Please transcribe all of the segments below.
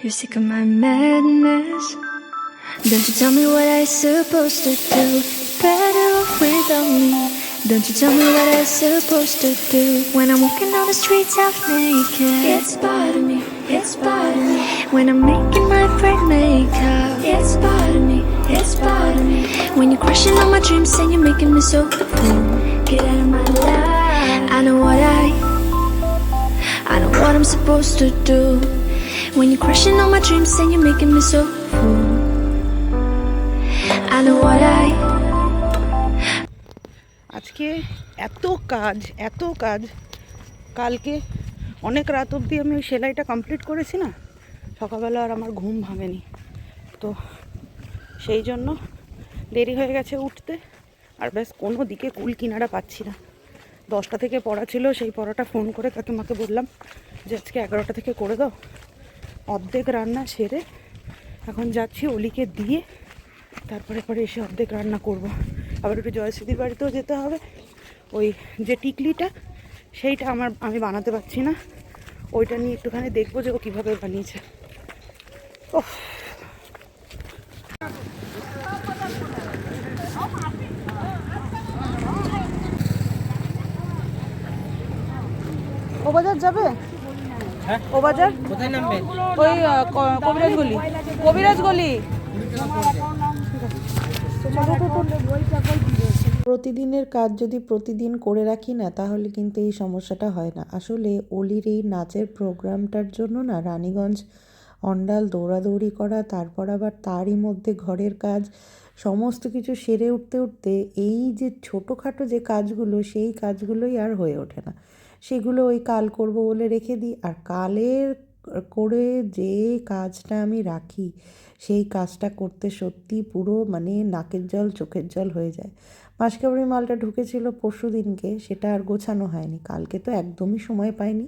You're sick of my madness. Don't you tell me what I'm supposed to do. Better off without me. Don't you tell me what I'm supposed to do. When I'm walking on the streets half naked. It's part of me. It's part of me. When I'm making my friend makeup. It's part of me. It's part of me. When you're crushing on my dreams and you're making me so fool. Get out of my life. I know what I. I know what I'm supposed to do. When you're crushing on my dreams and you're making me so fool. I know what I. আজকে এত কাজ এত কাজ কালকে অনেক রাত অবধি আমি ওই সেলাইটা কমপ্লিট করেছি না, সকালবেলা আর আমার ঘুম ভাঙেনি তো সেই জন্য দেরি হয়ে গেছে উঠতে, আর ব্যাস কোনো দিকে কুল কিনারা পাচ্ছি না দশটা থেকে পড়া ছিল, সেই পড়াটা ফোন করে কাকিমাকে বললাম যে আজকে এগারোটা থেকে করে দাও অর্ধেক রান্না সেরে এখন যাচ্ছি অলিকে দিয়ে, তারপরে পরে এসে অর্ধেক রান্না করব। আবার একটু জয়শ্রীদির বাড়িতেও যেতে হবে ওই যে টিকলিটা, সেইটা আমার, আমি বানাতে পারছি না ওইটা নিয়ে একটুখানি দেখব যে ও কীভাবে বানিয়েছে ওহ ও বাজার যাবে? ও বাজার? ওই কবিরাজ গলি। কবিরাজ গলি? প্রতিদিনের কাজ যদি প্রতিদিন করে রাখি না তাহলে কিন্তু এই সমস্যাটা হয় না। আসলে অলির এই নাচের প্রোগ্রামটার জন্য না রানীগঞ্জ অন্ডাল দৌড়াদৌড়ি করা তারপর আবার তারই মধ্যে ঘরের কাজ সমস্ত কিছু সেরে উঠতে উঠতে এই যে ছোটোখাটো যে কাজগুলো সেই কাজগুলোই আর হয়ে ওঠে না। সেগুলো ওই কাল করব বলে রেখে দিই। আর কালের করে যে কাজটা আমি রাখি, সেই কাজটা করতে সত্যি পুরো মানে নাকের জল, চোখের জল হয়ে যায়। মাসকাবাড়ি মালটা ঢুকেছিল পরশু দিনকে, সেটা আর গোছানো হয়নি। কালকে তো একদমই সময় পাইনি।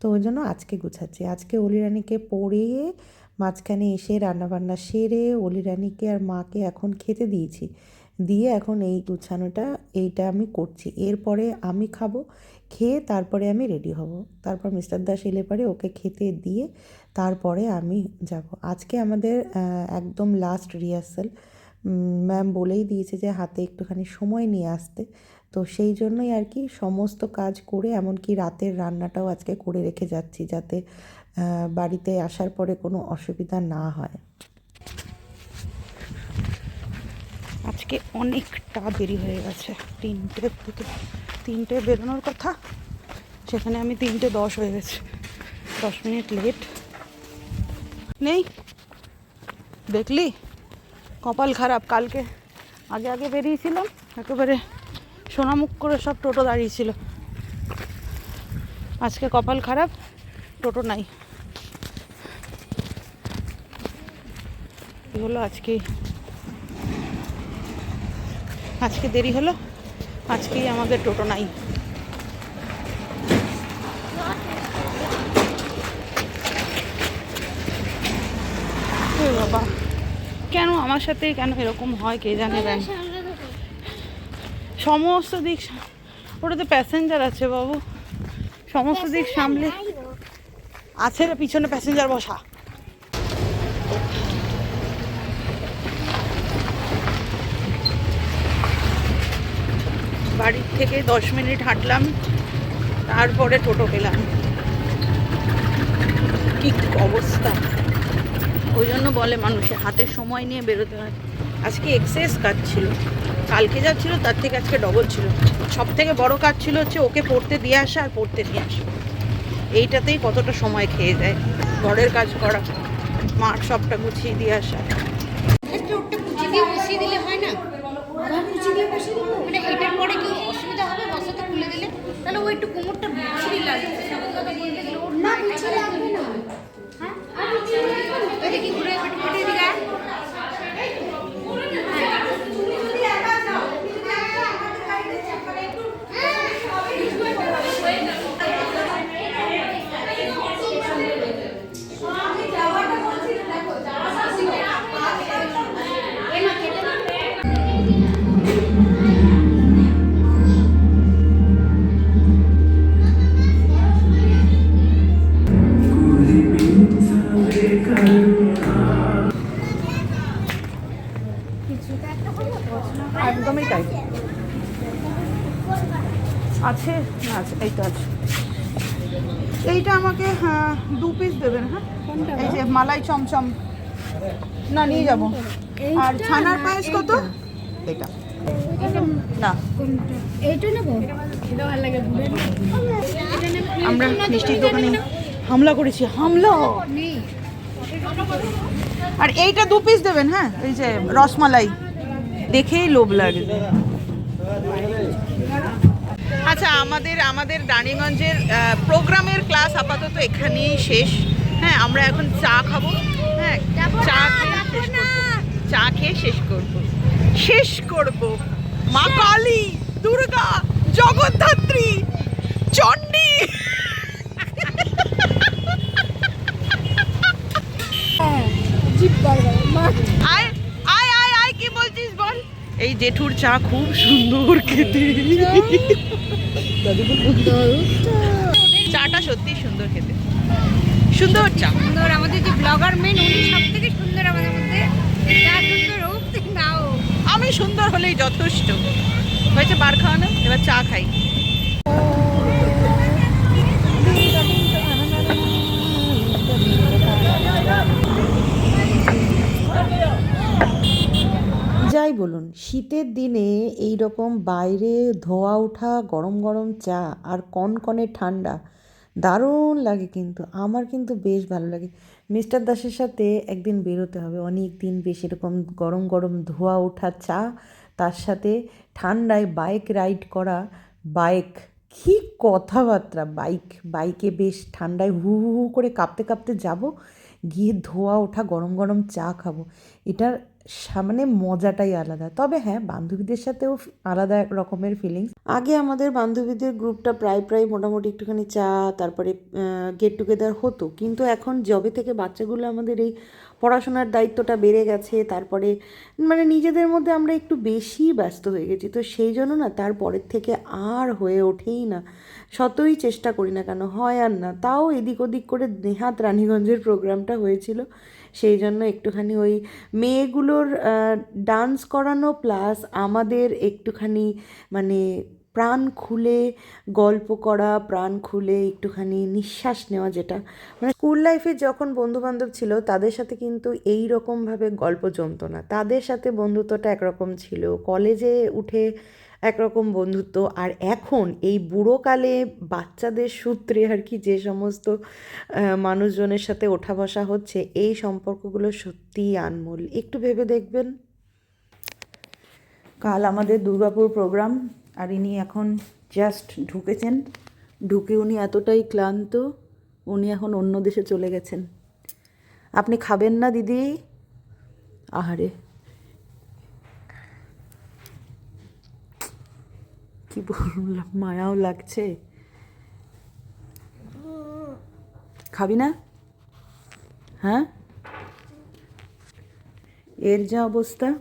তো ওই জন্য আজকে গুছাচ্ছি। আজকে অলিরানিকে পড়িয়ে মাঝখানে এসে রান্নাবান্না সেরে অলিরানিকে আর মাকে এখন খেতে দিয়েছি। দিয়ে এখন এই গুছানোটা, এইটা আমি করছি। এরপরে আমি খাব, খেয়ে তারপরে আমি রেডি হব। তারপর মিস্টার দাস এলে পরে ওকে খেতে দিয়ে তারপরে আমি যাব। আজকে আমাদের একদম লাস্ট রিহার্সাল ম্যাম বলেই দিয়েছে যে হাতে একটুখানি সময় নিয়ে আসতে। তো সেই জন্যই আর কি সমস্ত কাজ করে, এমনকি রাতের রান্নাটাও আজকে করে রেখে যাচ্ছি যাতে বাড়িতে আসার পরে কোনো অসুবিধা না হয়। আজকে অনেকটা দেরি হয়ে গেছে। তিনটে থেকে তিনটে বেরোনোর কথা সেখানে আমি তিনটে দশ হয়ে গেছে। দশ মিনিট লেট। নেই। দেখলি? কপাল খারাপ। কালকে আগে আগে বেরিয়েছিলাম, একেবারে সোনামুখ করে সব টোটো দাঁড়িয়েছিল। আজকে কপাল খারাপ, টোটো নাই। এই হলো আজকে? আজকে দেরি হলো আজকেই আমাদের টোটো নাই। বাবা কেন আমার সাথে কেন এরকম হয় কে জানে ব্যাং সমস্ত দিক ওটাতে প্যাসেঞ্জার আছে বাবু। সমস্ত দিক সামলে আছে পিছনে প্যাসেঞ্জার বসা। বাড়ির থেকে দশ মিনিট হাঁটলাম, তারপরে টোটো পেলাম। কি অবস্থা? ওই জন্য বলে মানুষে, হাতে সময় নিয়ে বেরোতে হয়। আজকে এক্সেস কাজ ছিল। কালকে যা ছিল, তার থেকে আজকে ডবল ছিল। সব থেকে বড় কাজ ছিল হচ্ছে ওকে পড়তে দিয়ে আসা আর পড়তে নিয়ে আসা। এইটাতেই কতটা সময় খেয়ে যায়। ঘরের কাজ করা, মাঠ সবটা গুছিয়ে দিয়ে আসা। দিলে হয় না? কুচি দিয়ে মানে এটার পরে কি অসুবিধা হবে? বসাতে খুলে দিলে। তাহলে ও একটু কোমরটা বিচ্ছিরি লাগবে। না বিচ্ছিরি লাগবে আছে? না আছে এই তো আছে। এইটা আমাকে হ্যাঁ দু পিস দেবেন হ্যাঁ? এই যে মালাই চমচম। না নিয়ে যাব। আর ছানার পায়েস কত? এটা না। এইটা নেব? এটা ভালো লাগে আমরা মিষ্টির দোকানে হামলা করেছি হামলা! আর এইটা দু পিস দেবেন হ্যাঁ? এই যে রসমালাই। দেখেই লোভ লাগে। আচ্ছা আমাদের আমাদের রানীগঞ্জের প্রোগ্রামের ক্লাস আপাতত এখানেই শেষ। হ্যাঁ আমরা এখন চা খাব। হ্যাঁ চা খেয়ে শেষ করব। চা খেয়ে শেষ করব। শেষ করব। মা কালী দুর্গা জগদ্ধাত্রী চণ্ডী। আয় আয় এই জেঠুর চা খুব সুন্দর খেতে। চাটা সত্যি সুন্দর খেতে। সুন্দর চা। সুন্দর আমাদের যে ব্লগার মেন উনি সব থেকে সুন্দর আমাদের মধ্যে। আমি সুন্দর হলেই যথেষ্ট। হয়েছে বার খাওয়ানো? এবার চা খাই যাই বলুন, শীতের দিনে এই রকম বাইরে ধোয়া ওঠা, গরম গরম চা আর কনকনে ঠান্ডা দারুণ লাগে কিন্তু। আমার কিন্তু বেশ ভালো লাগে। মিস্টার দাসের সাথে একদিন বেরোতে হবে। অনেক দিন বেশ এরকম গরম গরম ধোয়া ওঠা চা, তার সাথে ঠান্ডায় বাইক রাইড করা, বাইক কী কথাবার্তা, বাইক, বাইকে বেশ ঠান্ডায় হু হু হু করে কাঁপতে কাঁপতে যাব, গিয়ে ধোয়া ওঠা, গরম গরম চা খাব। এটার সামনে মজাটাই আলাদা। তবে হ্যাঁ বান্ধবীদের সাথেও আলাদা রকমের ফিলিংস আগে আমাদের বান্ধবীদের গ্রুপটা প্রায় প্রায় মোটামুটি একটুখানি চা, তারপরে গেট টুগেদার হতো। কিন্তু এখন জবে থেকে বাচ্চাগুলো আমাদের এই পড়াশোনার দায়িত্বটা বেড়ে গেছে। তারপরে মানে নিজেদের মধ্যে আমরা একটু বেশি ব্যস্ত হয়ে গেছি। তো সেই জন্য না তারপরের থেকে আর হয়ে ওঠেই না। শতই চেষ্টা করি না কেন, হয় আর না। তাও এদিক ওদিক করে নেহাত রানীগঞ্জের প্রোগ্রামটা হয়েছিল। সেই জন্য একটুখানি ওই মেয়েগুলোর ডান্স করানো প্লাস আমাদের একটুখানি মানে প্রাণ খুলে গল্প করা, প্রাণ খুলে একটুখানি নিঃশ্বাস নেওয়া যেটা। মানে স্কুল লাইফে যখন বন্ধু বান্ধব ছিল, তাদের সাথে কিন্তু এই রকমভাবে গল্প জমতো না। তাদের সাথে বন্ধুত্বটা একরকম ছিল। কলেজে উঠে একরকম বন্ধুত্ব। আর এখন এই বুড়োকালে বাচ্চাদের সূত্রে আর কি যে সমস্ত মানুষজনের সাথে ওঠা বসা হচ্ছে, এই সম্পর্কগুলো সত্যিই আনমোল। একটু ভেবে দেখবেন। কাল আমাদের দুর্গাপুর প্রোগ্রাম, আর ইনি এখন জাস্ট ঢুকেছেন। ঢুকে উনি এতটাই ক্লান্ত, উনি এখন অন্য দেশে চলে গেছেন। আপনি খাবেন না দিদি? আহারে। কি বললাম? মায়াও লাগছে। খাবি না? হ্যাঁ? এর যা অবস্থা,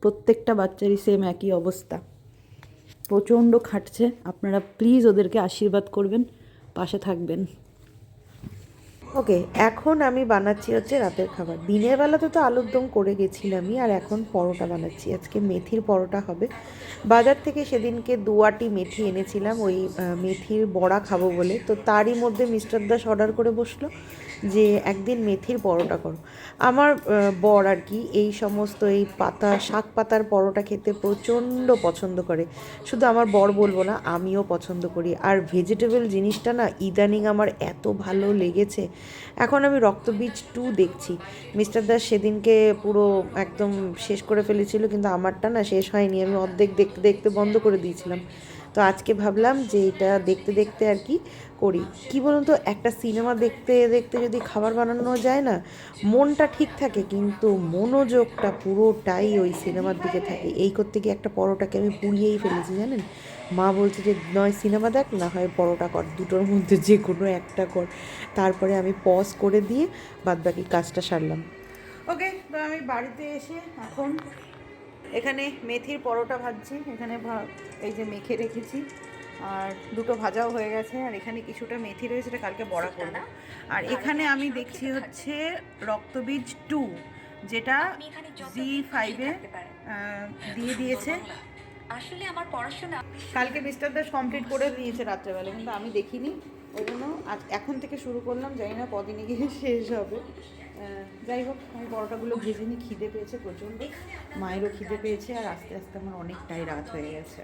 প্রত্যেকটা বাচ্চারই সেম একই অবস্থা। প্রচণ্ড খাটছে। আপনারা প্লিজ ওদেরকে আশীর্বাদ করবেন, পাশে থাকবেন। ওকে এখন আমি বানাচ্ছি হচ্ছে রাতের খাবার। দিনের বেলাতে তো আলুর দম করে গেছিলামই, আর এখন পরোটা বানাচ্ছি। আজকে মেথির পরোটা হবে। বাজার থেকে সেদিনকে দুয়াটি মেথি এনেছিলাম, ওই মেথির বড়া খাব বলে। তো তারই মধ্যে মিস্টার দাস অর্ডার করে বসল। যে একদিন মেথির পরোটা করো। আমার বর আর কি এই সমস্ত এই পাতা, শাক পাতার পরোটা খেতে প্রচণ্ড পছন্দ করে। শুধু আমার বর বলব না, আমিও পছন্দ করি। আর ভেজিটেবল জিনিসটা না ইদানিং আমার এত ভালো লেগেছে। এখন আমি রক্তবীজ টু দেখছি। মিস্টার দাস সেদিনকে পুরো একদম শেষ করে ফেলেছিল, কিন্তু আমারটা না শেষ হয়নি। আমি অর্ধেক দেখতে দেখতে বন্ধ করে দিয়েছিলাম। তো আজকে ভাবলাম যে এটা দেখতে দেখতে আর কি করি। কি বলুন তো, একটা সিনেমা দেখতে দেখতে যদি খাবার বানানো যায় না, মনটা ঠিক থাকে কিন্তু মনোযোগটা পুরোটাই ওই সিনেমার দিকে থাকে। এই করতে গিয়ে একটা পরোটাকে আমি পুড়িয়েই ফেলেছি জানেন? মা বলছে যে, নয়, সিনেমা দেখ, না হয় পরোটা কর, দুটোর মধ্যে যে কোনো একটা কর। তারপরে আমি পজ করে দিয়ে বাদবাকি কাজটা সারলাম। ওকে তো আমি বাড়িতে এসে এখন এখানে মেথির পরোটা ভাজছি এখানে এই যে মেখে রেখেছি। আর দুটো ভাজাও হয়ে গেছে আর এখানে কিছুটা মেথি রয়েছে এটা কালকে বড়া করব। আর এখানে আমি দেখছি হচ্ছে রক্তবীজ টু যেটা জি ফাইভে দিয়ে দিয়েছে। আসলে আমার পড়াশোনা কালকে মিস্টার দাস কমপ্লিট করে দিয়েছে রাত্রেবেলা কিন্তু আমি দেখিনি। ওই জন্য আজ এখন থেকে শুরু করলাম জানি না কদিনে গিয়ে শেষ হবে। যাই হোক, আমি পরোটাগুলো ভেজে নিয়ে খিদে পেয়েছে প্রচণ্ড। মায়েরও খিদে পেয়েছে আর আস্তে আস্তে আমার অনেকটাই রাত হয়ে গেছে।